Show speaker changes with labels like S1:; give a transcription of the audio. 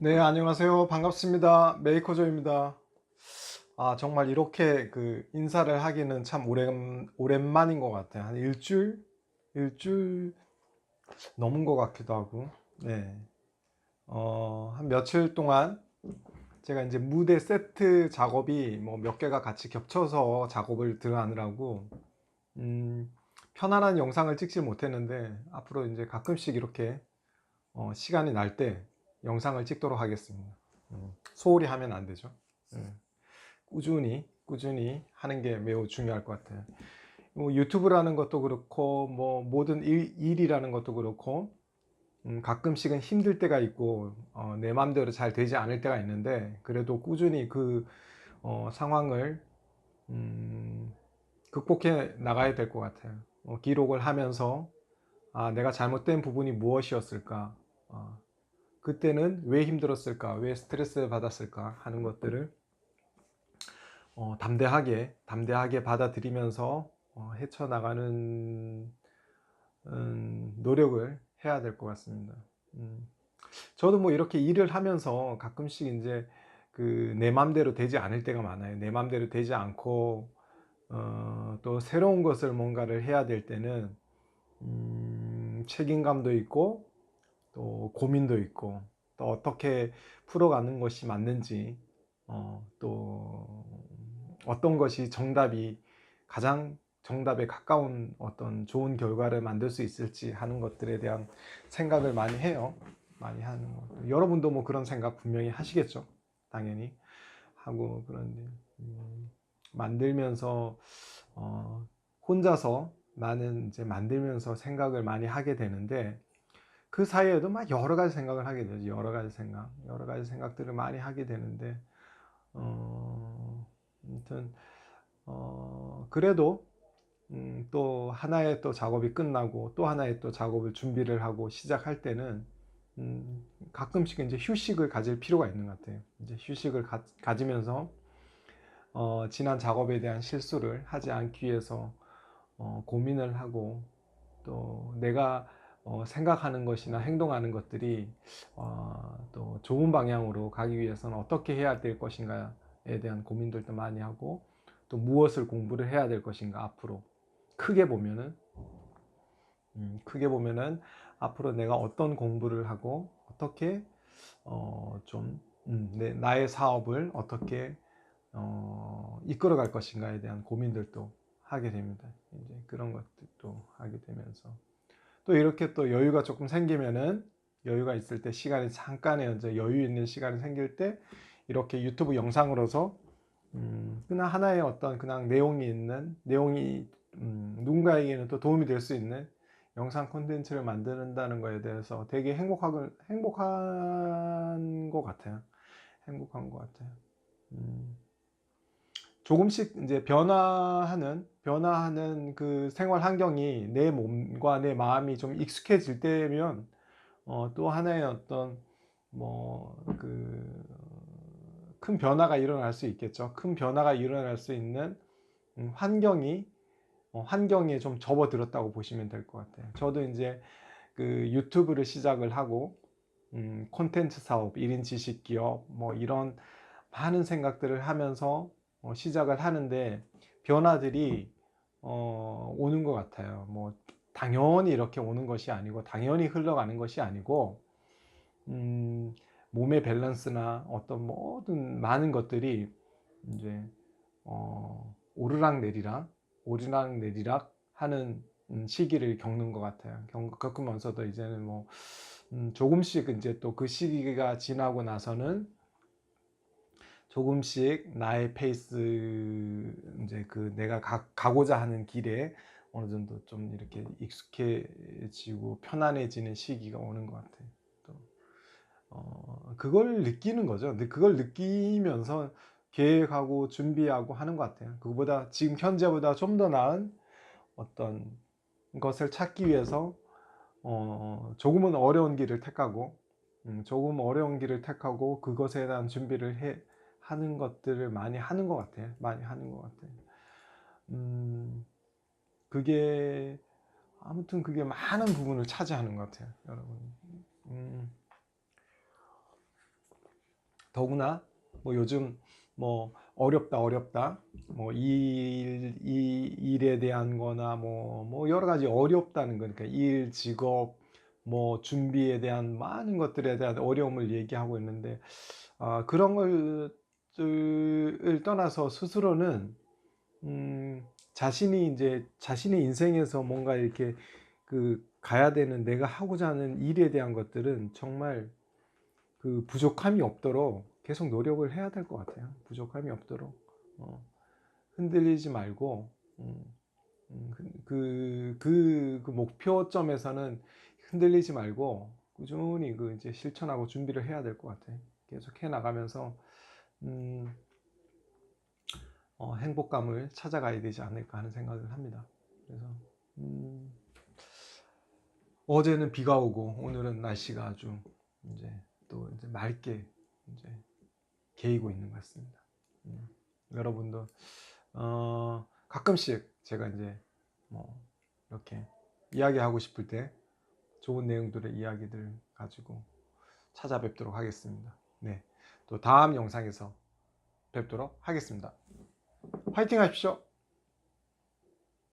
S1: 네, 안녕하세요. 반갑습니다. 메이커조입니다. 아, 정말 이렇게 그 인사를 하기는 참 오랜, 오랜만인 것 같아요. 한 일주일? 일주일 넘은 것 같기도 하고. 네. 어, 한 며칠 동안 제가 이제 무대 세트 작업이 뭐 몇 개가 같이 겹쳐서 작업을 들어가느라고, 음, 편안한 영상을 찍지 못했는데, 앞으로 이제 가끔씩 이렇게 어, 시간이 날 때 영상을 찍도록 하겠습니다. 음, 소홀히 하면 안 되죠. 음, 꾸준히 꾸준히 하는 게 매우 중요할 것 같아요. 뭐 유튜브라는 것도 그렇고 뭐 모든 일, 일이라는 것도 그렇고 음, 가끔씩은 힘들 때가 있고 어, 내 마음대로 잘 되지 않을 때가 있는데 그래도 꾸준히 그 어, 상황을 음, 극복해 나가야 될 것 같아요. 어, 기록을 하면서 아, 내가 잘못된 부분이 무엇이었을까? 어, 그때는 왜 힘들었을까? 왜 스트레스 받았을까? 하는 것들을 어, 담대하게, 담대하게 받아들이면서 어, 헤쳐나가는 음, 노력을 해야 될 것 같습니다. 음, 저도 뭐 이렇게 일을 하면서 가끔씩 이제 그 내 맘대로 되지 않을 때가 많아요. 내 맘대로 되지 않고 어, 또 새로운 것을 뭔가를 해야 될 때는 음, 책임감도 있고 또 고민도 있고 또 어떻게 풀어가는 것이 맞는지 어, 또 어떤 것이 정답이 가장 정답에 가까운 어떤 좋은 결과를 만들 수 있을지 하는 것들에 대한 생각을 많이 해요. 많이 하는 거. 여러분도 뭐 그런 생각 분명히 하시겠죠. 당연히 하고 그런데 음, 만들면서 어, 혼자서 나는 이제 만들면서 생각을 많이 하게 되는데 그 사이에도 막 여러 가지 생각을 하게 되죠. 여러 가지 생각, 여러 가지 생각들을 많이 하게 되는데, 어, 아무튼, 어, 그래도, 음, 또 하나의 또 작업이 끝나고 또 하나의 또 작업을 준비를 하고 시작할 때는, 음, 가끔씩 이제 휴식을 가질 필요가 있는 것 같아요. 이제 휴식을 가, 가지면서, 어, 지난 작업에 대한 실수를 하지 않기 위해서, 어, 고민을 하고, 또 내가 어, 생각하는 것이나 행동하는 것들이 어, 또 좋은 방향으로 가기 위해서는 어떻게 해야 될 것인가에 대한 고민들도 많이 하고 또 무엇을 공부를 해야 될 것인가 앞으로 크게 보면은 음, 크게 보면은 앞으로 내가 어떤 공부를 하고 어떻게 어, 좀 음, 내, 나의 사업을 어떻게 어, 이끌어갈 것인가에 대한 고민들도 하게 됩니다. 이제 그런 것들도 하게 되면서 또 이렇게 또 여유가 조금 생기면은 여유가 있을 때 시간이 잠깐의 이제 여유 있는 시간이 생길 때 이렇게 유튜브 영상으로서 음, 그냥 하나의 어떤 그냥 내용이 있는 내용이 음, 누군가에게는 또 도움이 될 수 있는 영상 콘텐츠를 만드는다는 거에 대해서 되게 행복한 행복한 것 같아요. 행복한 것 같아요. 음, 조금씩 이제 변화하는 변화하는 그 생활 환경이 내 몸과 내 마음이 좀 익숙해질 때면 어, 또 하나의 어떤 뭐 그 큰 변화가 일어날 수 있겠죠. 큰 변화가 일어날 수 있는 음, 환경이 어, 환경에 좀 접어들었다고 보시면 될 것 같아요. 저도 이제 그 유튜브를 시작을 하고 음, 콘텐츠 사업, 1인 지식 기업 뭐 이런 많은 생각들을 하면서 어, 시작을 하는데 변화들이 어, 오는 것 같아요. 뭐 당연히 이렇게 오는 것이 아니고 당연히 흘러가는 것이 아니고 음, 몸의 밸런스나 어떤 모든 많은 것들이 이제 어, 오르락 내리락 오르락 내리락 하는 음, 시기를 겪는 것 같아요. 겪으면서도 이제는 뭐 음, 조금씩 이제 또 그 시기가 지나고 나서는 조금씩 나의 페이스 이제 그 내가 가, 가고자 하는 길에 어느 정도 좀 이렇게 익숙해지고 편안해지는 시기가 오는 것 같아요. 또 어, 그걸 느끼는 거죠. 근데 그걸 느끼면서 계획하고 준비하고 하는 것 같아요. 그거보다 지금 현재보다 좀 더 나은 어떤 것을 찾기 위해서 어, 조금은 어려운 길을 택하고 음, 조금 어려운 길을 택하고 그것에 대한 준비를 해 하는 것들을 많이 하는 것 같아요. 많이 하는 것 같아요. 음, 그게 아무튼 그게 많은 부분을 차지하는 것 같아요, 여러분. 음, 더구나 뭐 요즘 뭐 어렵다 어렵다 뭐 일, 이 일에 대한 거나 뭐, 뭐 여러 가지 어렵다는 거니까 일, 직업, 뭐 준비에 대한 많은 것들에 대한 어려움을 얘기하고 있는데 아, 그런 것들 을 떠나서 스스로는 음, 자신이 이제 자신의 인생에서 뭔가 이렇게 그 가야 되는 내가 하고자 하는 일에 대한 것들은 정말 그 부족함이 없도록 계속 노력을 해야 될 것 같아요. 부족함이 없도록 어, 흔들리지 말고 음, 음, 그, 그, 그 목표점에서는 흔들리지 말고 꾸준히 그 이제 실천하고 준비를 해야 될 것 같아요. 계속 해 나가면서 음, 어, 행복감을 찾아가야 되지 않을까 하는 생각을 합니다. 그래서 음, 어제는 비가 오고 오늘은 날씨가 아주 이제 또 이제 맑게 이제 개이고 있는 것 같습니다. 음, 여러분도 어, 가끔씩 제가 이제 뭐 이렇게 이야기하고 싶을 때 좋은 내용들의 이야기들 가지고 찾아뵙도록 하겠습니다. 네, 또 다음 영상에서 뵙도록 하겠습니다. 화이팅 하십시오.